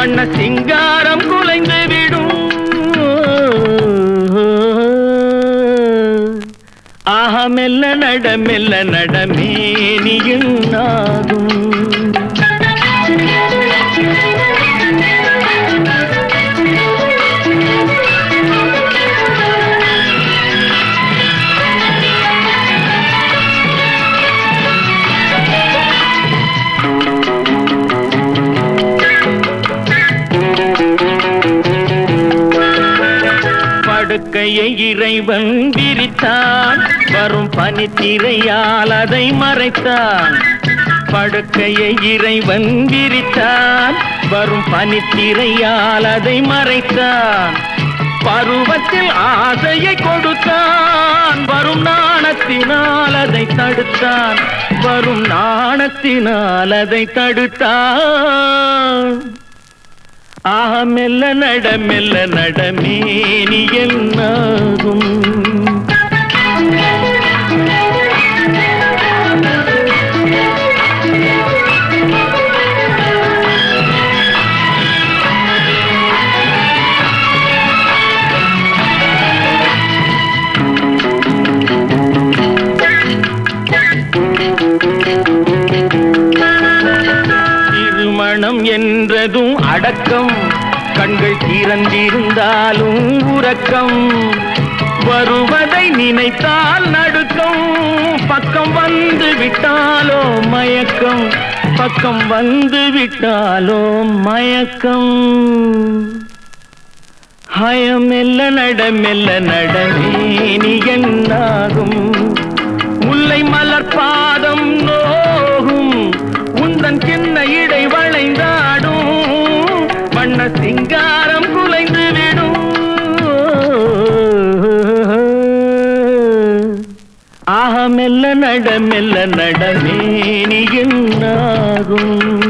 வண்ண சிங்காரம் குலைந்து விடும். ஆஹா மெல்ல நட மெல்ல நடமேனியும் நாகும். படுக்கையை இறைவன் விரித்தான். வரும் பனித்திரையால் அதை மறைத்தான். படுக்கையை இறைவன் விரித்தான். வரும் பனித்திரையால் அதை மறைத்தான். பருவத்தில் ஆசையை கொடுத்தான். வரும் நாணத்தினால் அதை தடுத்தான். வரும் நாணத்தினால் அதை தடுத்தான். ஆக மெல்ல நட மெல்ல நடமேனி என்னாகும்? என்றதும் அடக்கம். கண்கள் திறந்திருந்தாலும் உறக்கம். வருவதை நினைத்தால் நடுக்கம். பக்கம் வந்து விட்டாலோ மயக்கம். பக்கம் வந்து விட்டாலோ மயக்கம். ஹயம் மெல்ல நட மெல்ல நடமேனி என்னாகும்? முல்லை மலர் பாதம் மெல்ல நட மெல்ல நடமே நீ என்னாகும்?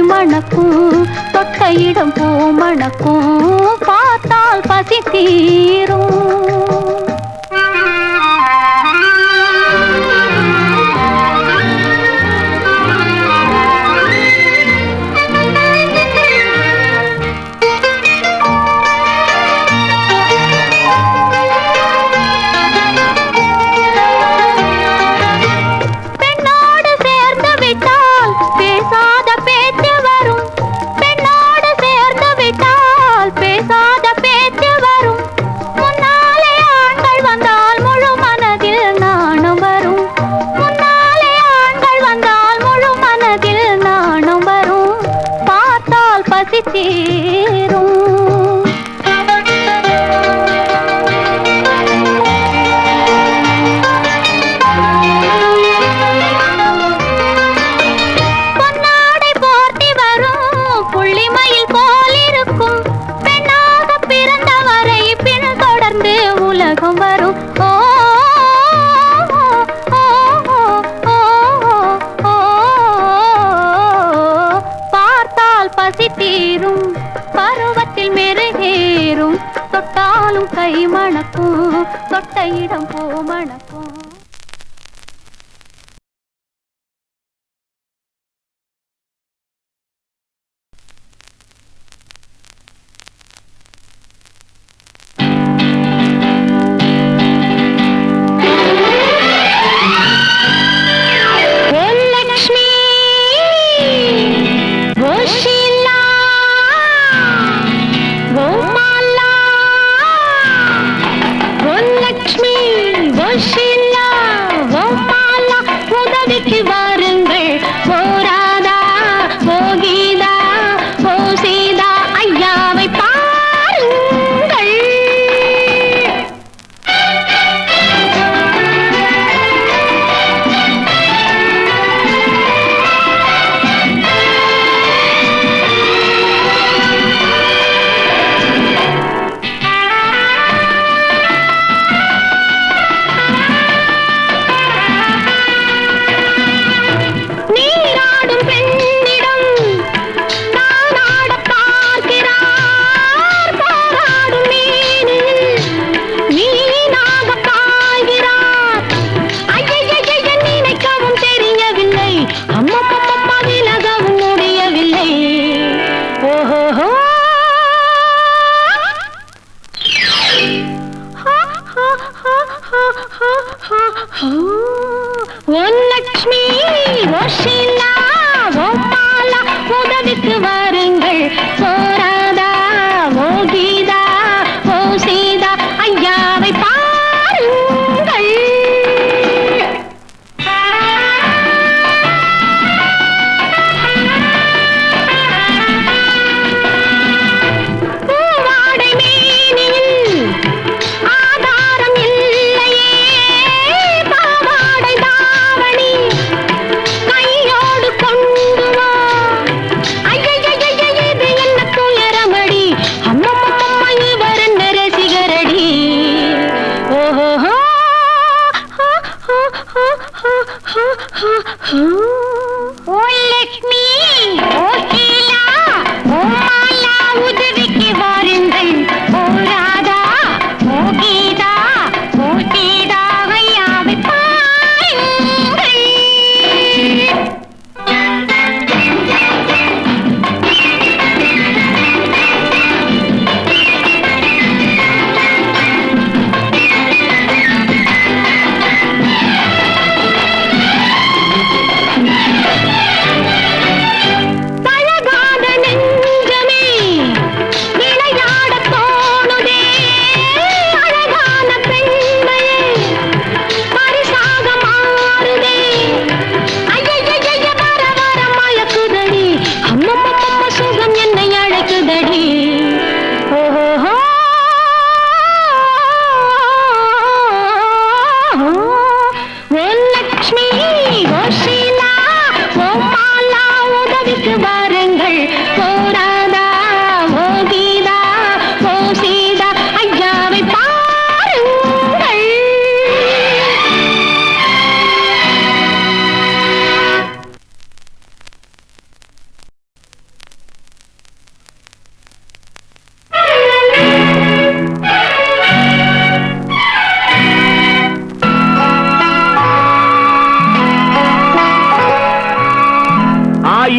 மணக்கும் தொட்ட இடம் பூ மணக்கும் பார்த்தால் பசி தீரும்.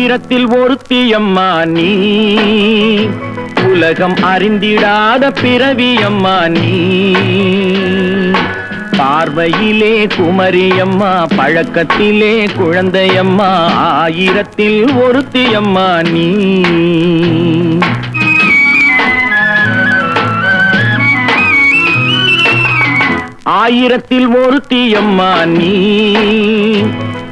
ஆயிரத்தில் ஒரு தீயம்மா நீ. உலகம் அறிந்திடாத பிறவியம்மா நீ. பார்வையிலே குமரியம்மா பழக்கத்திலே குழந்தையம்மா ஆயிரத்தில் ஒருத்தியம்மா நீ. ஆயிரத்தில் ஒருத்தியம்மா நீ.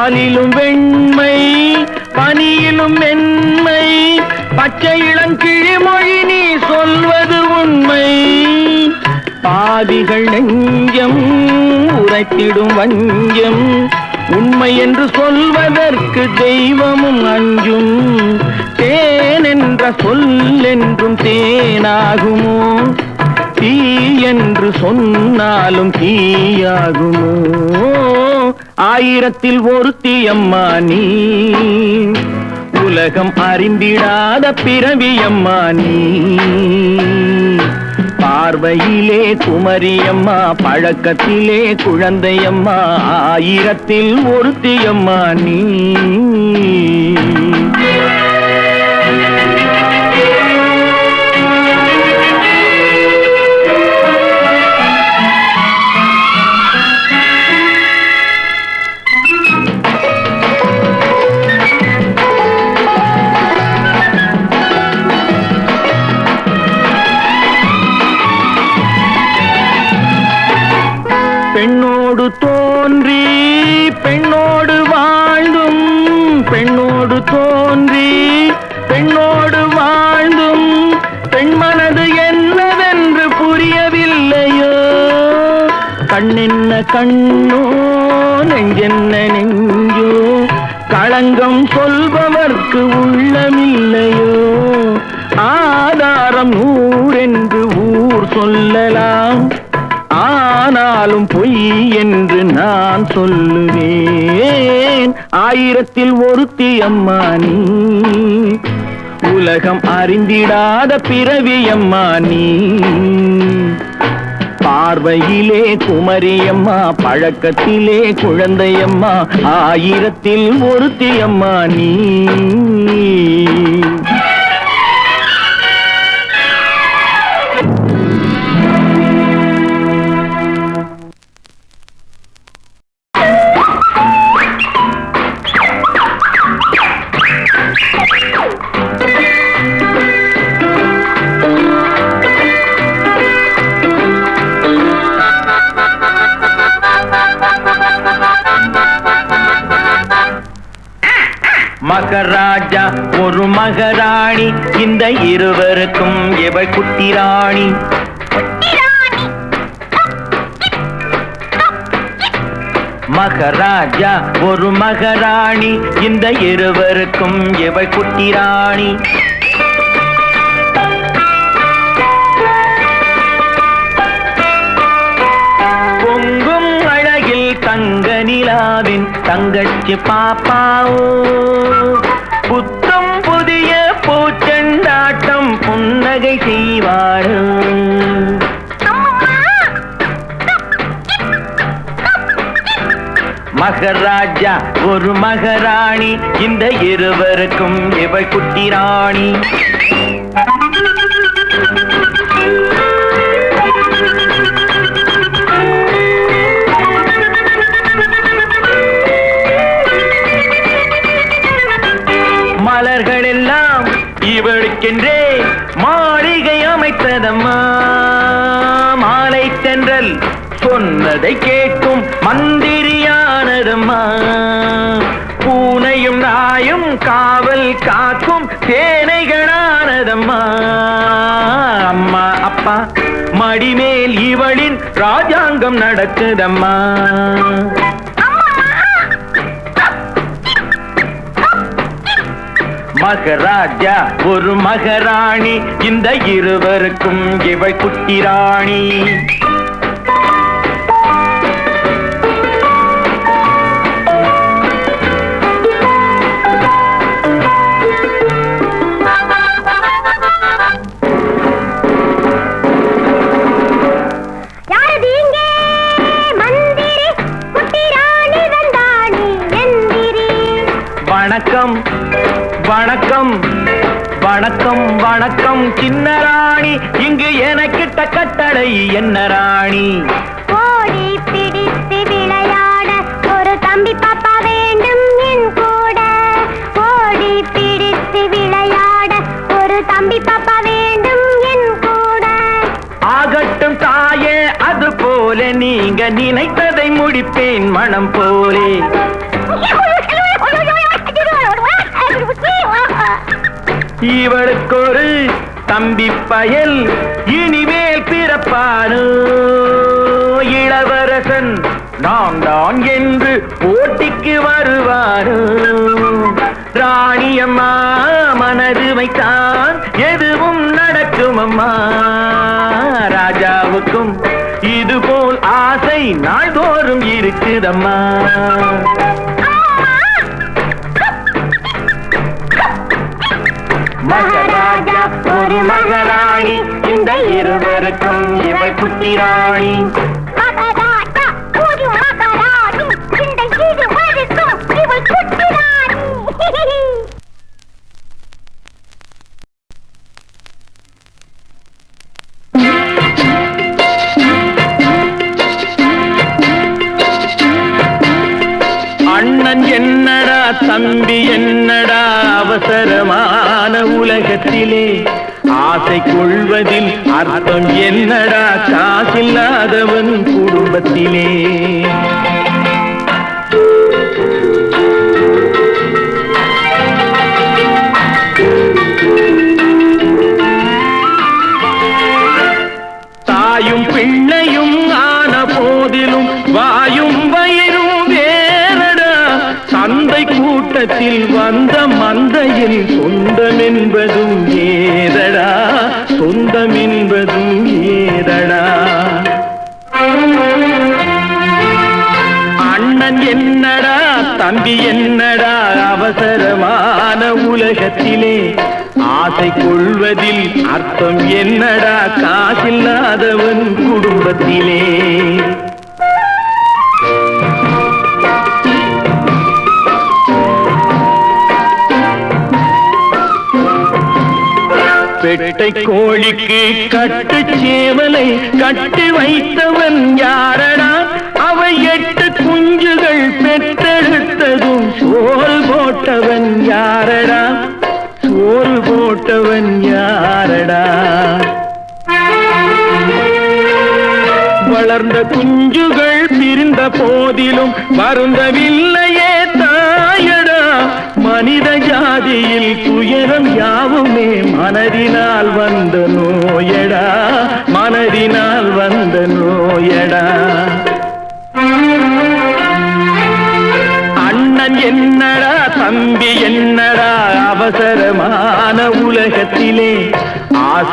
வானிலும் வெண்மை பனியிலும் மென்மை பச்சை இளங்கிழிமொழி நீ சொல்வது உண்மை. பாவிகள் நெஞ்சம் உரைத்திடும் வஞ்சம் உண்மை என்று சொல்வதற்கு தெய்வமும் அஞ்சும். தேன் என்ற தேனாகுமோ? தீ என்று சொன்னாலும் தீயாகுமோ? ஆயிரத்தில் ஒருத்தி அம்மா நீ. உலகம் அறிந்திடாத பிறவி அம்மா நீ. பார்வையிலே குமரியம்மா பழக்கத்திலே குழந்தையம்மா ஆயிரத்தில் ஒருத்தியம்மா நீ. பெண்ணோடு தோன்றி பெண்ணோடு வாழ்ந்தும் பெண்ணோடு தோன்றி பெண்ணோடு வாழ்ந்தும் பெண் மனது என்னவென்று புரியவில்லையோ? கண்ணென்ன கண்ணோ நெஞ்சென்ன நெஞ்சோ? களங்கம் சொல்பவர்க்கு உள்ளமில்லையோ? ஆதாரம் நூறென்று ஊர் சொல்லலாம். ஆனாலும் பொய் என்று நான் சொல்லுவேன். ஆயிரத்தில் ஒருத்தி அம்மா நீ. உலகம் அறிந்திடாத பிறவி அம்மா நீ. பார்வையிலே குமரியம்மா பழக்கத்திலே குழந்தையம்மா ஆயிரத்தில் ஒருத்தி அம்மா நீ. மகராஜா ஒரு மகராணி. இந்த இருவருக்கும் எவள் குட்டி ராணி மகராஜா ஒரு மகராணி. இந்த இருவருக்கும் எவள் குட்டி நிலாவின் தங்கச்சி பாப்பாவோ. புத்தம் புதிய பூச்செண்டாட்டம் புன்னகை செய்வாரோ. மகராஜா ஒரு மகராணி இந்த இருவருக்கும் இவள் குட்டி ராணி. மலர்கள் எல்லாம் இவளுக்கென்றே மாளிகை அமைத்ததம்மா. மாலை தென்றல் சொன்னதை கேட்கும் மந்திரியானதம்மா. பூனையும் நாயும் காவல் காக்கும் சேனைகளானதம்மா. அம்மா அப்பா மடிமேல் இவளின் ராஜாங்கம் நடக்குதம்மா. மகராஜா ஒரு மகராணி இந்த இருவருக்கும் இவள் குட்டி ராணி வணக்கம். வணக்கம் வணக்கம் வணக்கம் சின்ன ராணி இங்கு எனக்கிட்ட கட்டளை என்ன ராணி? ஓடி பிடித்து விளையாட ஒரு தம்பி பாப்பா வேண்டும் என் கூட. ஓடி பிடித்து விளையாட ஒரு தம்பி பாப்பா வேண்டும் என் கூட. ஆகட்டும் தாயே அது போல நீங்க நினைத்ததை முடிப்பேன் மனம் போலே. இவளுக்கு ஒரு தம்பி பயல் இனிமேல் பிறப்பானோ? இளவரசன் நான் தான் என்று போட்டிக்கு வருவானோ? ராணியம்மா மனது வைத்தான் எதுவும் நடக்கும் அம்மா ராஜாவுக்கும் இதுபோல் ஆசை நாள்தோறும் இருக்குதம்மா? மகாராஜா இந்த இருவருக்கும் இவள் புத்திராணி. உலகத்திலே ஆசை கொள்வதில் அர்த்தம் என்னடா? காசில்லாதவன் குடும்பத்திலே. பெட்டை கோழிக்கு கட்டு சேவலை கட்டி வைத்தவன் யாரடா? அவை எட்டு குஞ்சுகள் பெற்றெடுத்ததும் சோல் போட்டவன் யாரடா? கொடுத்தவன் யாரடா? வளர்ந்த குஞ்சுகள் பிரிந்த போதிலும் வருந்தவில்லையே தாயடா. மனித ஜாதியில் துயரம் யாவுமே மனதினால் வந்த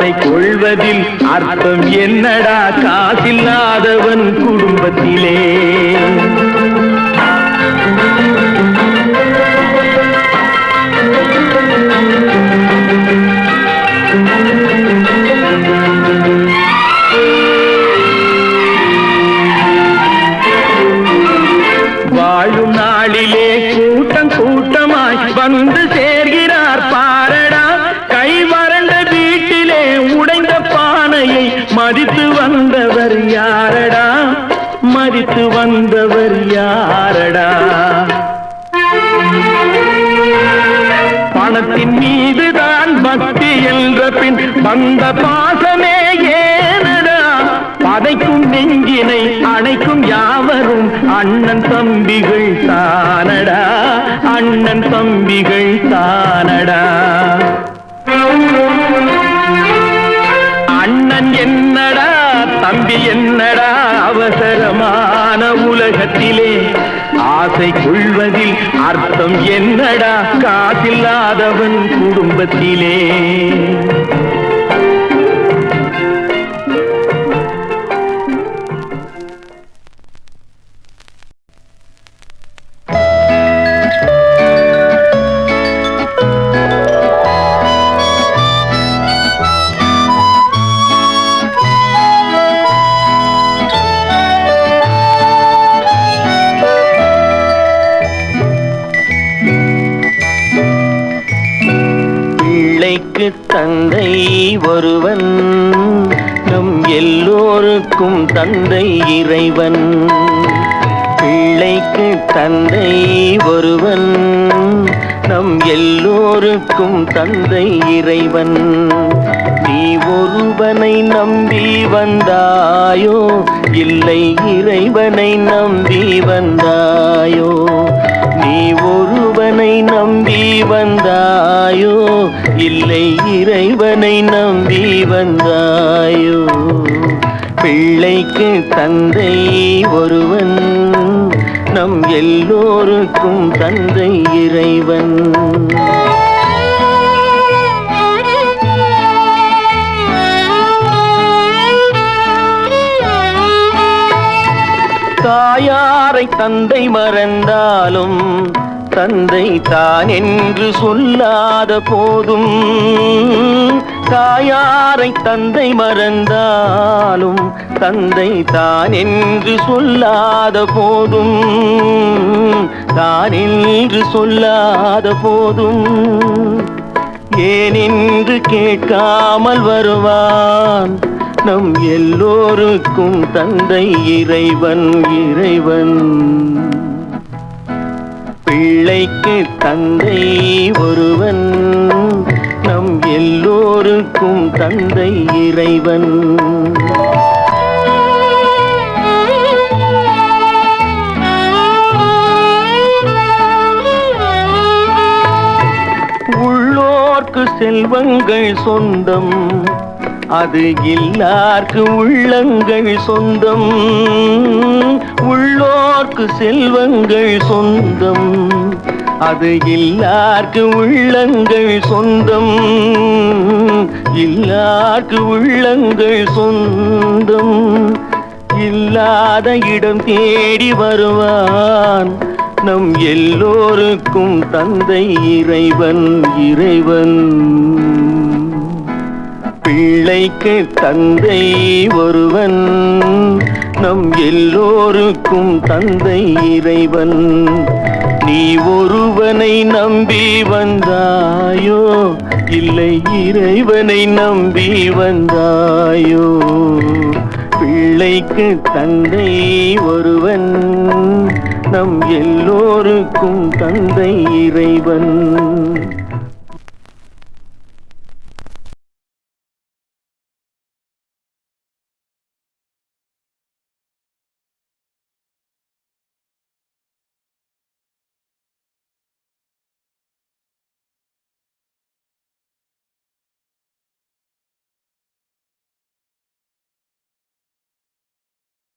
ஆசை கொள்வதில் அர்த்தம் என்னடா? காசில்லாதவன் குடும்பத்திலே. பானையை வந்தவர் யாரடா? மறித்து வந்தவர் யாரடா? பணத்தின் மீதுதான் பக்தி என்ற பின் வந்த ஆசை கொள்வதில் அர்த்தம் என்னடா? காசில்லாதவன் குடும்பத்திலே. பிள்ளைக்கும் தந்தை இறைவன். பிள்ளைக்கு தந்தை ஒருவன். நம் எல்லோருக்கும் தந்தை இறைவன். நீ ஒருவனை நம்பி வந்தாயோ? இல்லை இறைவனை நம்பி வந்தாயோ? நீ ஒருவனை நம்பி வந்தாயோ? இல்லை இறைவனை நம்பி வந்தாயோ? பிள்ளைக்கு தந்தை ஒருவன். நம் எல்லோருக்கும் தந்தை இறைவன். தாயாரை தந்தை மறந்தாலும் தந்தை தான் என்று சொல்லாத போதும் தாயாரை தந்தை மறந்தாலும் தந்தை தான் என்று சொல்லாத போதும். தான் என்று சொல்லாத போதும். ஏனென்று கேட்காமல் வருவான். நம் எல்லோருக்கும் தந்தை இறைவன் இறைவன். பிள்ளைக்கு தந்தை ஒருவன். எல்லோருக்கும் தந்தை இறைவன். உள்ளோர்க்கு செல்வங்கள் சொந்தம் அது எல்லார்க்கு உள்ளங்கள் சொந்தம். உள்ளோர்க்கு செல்வங்கள் சொந்தம். அது இல்லார்க்கு உள்ளங்கள் சொந்தம். இல்லார்க்கு உள்ளங்கள் சொந்தம். இல்லாத இடம் தேடி வருவான். நம் எல்லோருக்கும் தந்தை இறைவன் இறைவன். பிள்ளைக்கு தந்தை ஒருவன். நம் எல்லோருக்கும் தந்தை இறைவன். நீ ஒருவனை நம்பி வந்தாயோ? இல்லை இறைவனை நம்பி வந்தாயோ? பிள்ளைக்கு தந்தை ஒருவன் நம் எல்லோருக்கும் தந்தை இறைவன்.